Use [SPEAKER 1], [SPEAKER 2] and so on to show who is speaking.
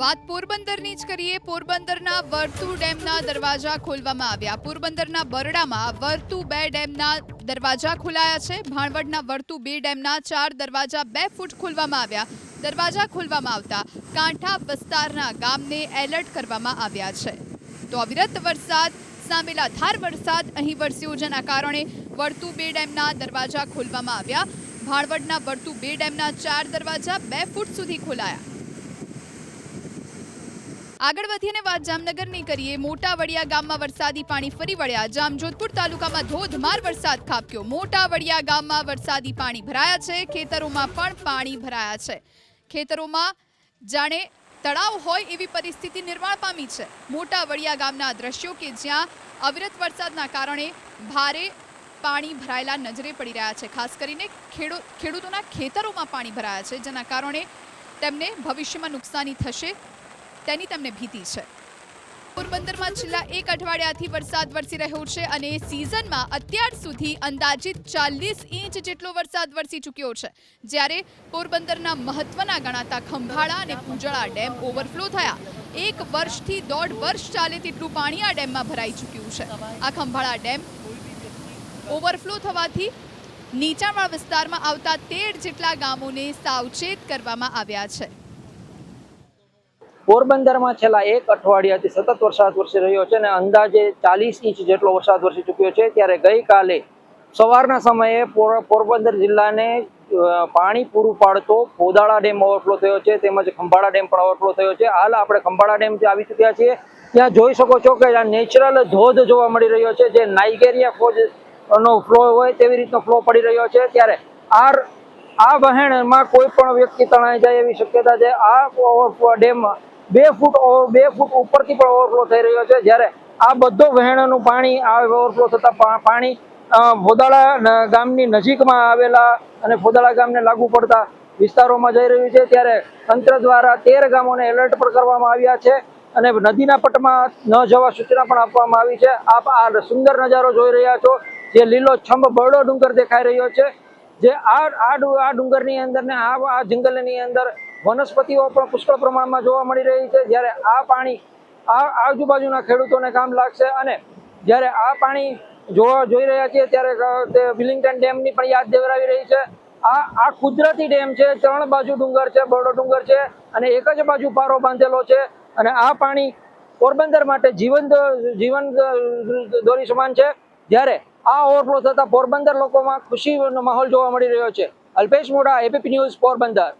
[SPEAKER 1] વાત પોરબંદરની જ કરીએ. પોરબંદરના વર્તુ ડેમના દરવાજા ખોલવામાં આવ્યા. પોરબંદરના બરડામાં વર્તુ બે ડેમના દરવાજા ખોલાયા છે. ભાણવડના વર્તુ બે ડેમના ચાર દરવાજા બે ફૂટ ખોલવામાં આવ્યા. દરવાજા ખોલવામાં આવતા કાંઠા વિસ્તારના ગામને એલર્ટ કરવામાં આવ્યા છે. તો અવિરત વરસાદ, સામેલા ધાર વરસાદ, અહીં વરસ્યો જેના કારણે વર્તુ બે ડેમના દરવાજા ખોલવામાં આવ્યા. ભાણવડના વર્તુ બે ડેમના ચાર દરવાજા બે ફૂટ સુધી ખોલાયા. આગળ વધીને વાત જામનગરની કરીએ મોટા વડિયા ગામમાં વરસાદી પાણી ફરી વળ્યા. જામજોધપુર તાલુકામાં ધોધમાર વરસાદ ખાબક્યો. મોટા વડિયા ગામમાં વરસાદી પાણી ભરાયા છે, ખેતરોમાં પણ પાણી ભરાયા છે. ખેતરોમાં જાણે તળાવ હોય એવી પરિસ્થિતિ નિર્માણ પામી છે. મોટા વડિયા ગામના દ્રશ્યો કે જ્યાં અવિરત વરસાદના કારણે ભારે પાણી ભરાયેલા નજરે પડી રહ્યા છે. ખાસ કરીને ખેડૂ, ખેડૂતોના ખેતરોમાં પાણી ભરાયા છે, જેના કારણે તેમને ભવિષ્યમાં નુકસાની થશે તેની તેમને ભીતિ છે. પોરબંદરમાં છેલ્લા એક અઠવાડિયાથી વરસાદ વરસી રહ્યો છે અને સિઝનમાં અત્યાર સુધી અંદાજિત ચાલીસ ઇંચ જેટલો વરસાદ વરસી ચૂક્યો છે. જ્યારે પોરબંદરના મહત્વના ગણાતા ખંભાળા અને કુંજળા ડેમ ઓવરફ્લો થયા. એક વર્ષથી દોઢ વર્ષ ચાલે તેટલું પાણી આ ડેમમાં ભરાઈ ચૂક્યું છે. આ ખંભાળા ડેમ ઓવરફ્લો થવાથી નીચાણવાળા વિસ્તારમાં આવતા તેર જેટલા ગામોને સાવચેત કરવામાં આવ્યા છે.
[SPEAKER 2] પોરબંદરમાં છેલ્લા એક અઠવાડિયાથી સતત વરસાદ વરસી રહ્યો છે અને અંદાજે ચાલીસ ઇંચ જેટલો વરસાદ વરસી ચૂક્યો છે. ત્યારે ગઈકાલે સવારના સમયે પોર- પોરબંદર જિલ્લાને પાણી પૂરું પાડતો પોદાળા ડેમ ઓવરફ્લો થયો છે તેમજ ખંભાળા ડેમ પણ ઓવરફ્લો થયો છે. હાલ આપણે ખંભાળા ડેમ જે આવી ચૂક્યા છીએ, ત્યાં જોઈ શકો છો કે આ નેચરલ ધોધ જોવા મળી રહ્યો છે, જે નાઇગેરિયા ફોજ નો ફ્લો હોય તેવી રીતનો ફ્લો પડી રહ્યો છે. ત્યારે આ આ વહેણમાં કોઈ પણ વ્યક્તિ તણાઈ જાય એવી શક્યતા છે. આ ડેમ બે ફૂટ બે ફૂટ ઉપરથી પણ ઓવરફ્લો થઈ રહ્યો છે. જ્યારે આ બધો વહેણનું પાણી આ ઓવરફ્લો થતા પાણી ફોદાળા ગામની નજીકમાં આવેલા અને ફોદાળા ગામને લાગુ પડતા વિસ્તારોમાં જઈ રહ્યું છે. ત્યારે તંત્ર દ્વારા તેર ગામોને એલર્ટ પણ કરવામાં આવ્યા છે અને નદીના પટમાં ન જવા સૂચના પણ આપવામાં આવી છે. આપ આ સુંદર નજારો જોઈ રહ્યા છો, જે લીલો છંભ બરડો ડુંગર દેખાઈ રહ્યો છે. જે આ આ ડુંગરની અંદર ને આ જંગલની અંદર વનસ્પતિઓ પણ પુષ્કળ પ્રમાણમાં જોવા મળી રહી છે. જ્યારે આ પાણી આ આજુબાજુના ખેડૂતોને કામ લાગશે અને જ્યારે આ પાણી જોવા જોઈ રહ્યા છીએ ત્યારે તે વિલિંગ્ટન ડેમની પણ યાદ દેવરાવી રહી છે. આ આ કુદરતી ડેમ છે, ત્રણ બાજુ ડુંગર છે, બરડો ડુંગર છે અને એક જ બાજુ પારો બાંધેલો છે અને આ પાણી પોરબંદર માટે જીવન જીવન દોરી સમાન છે. જ્યારે આ ઓવરફ્લો થતાં પોરબંદર લોકોમાં ખુશીનો માહોલ જોવા મળી રહ્યો છે. અલ્પેશ મોડા એબીપી ન્યૂઝ પોરબંદર.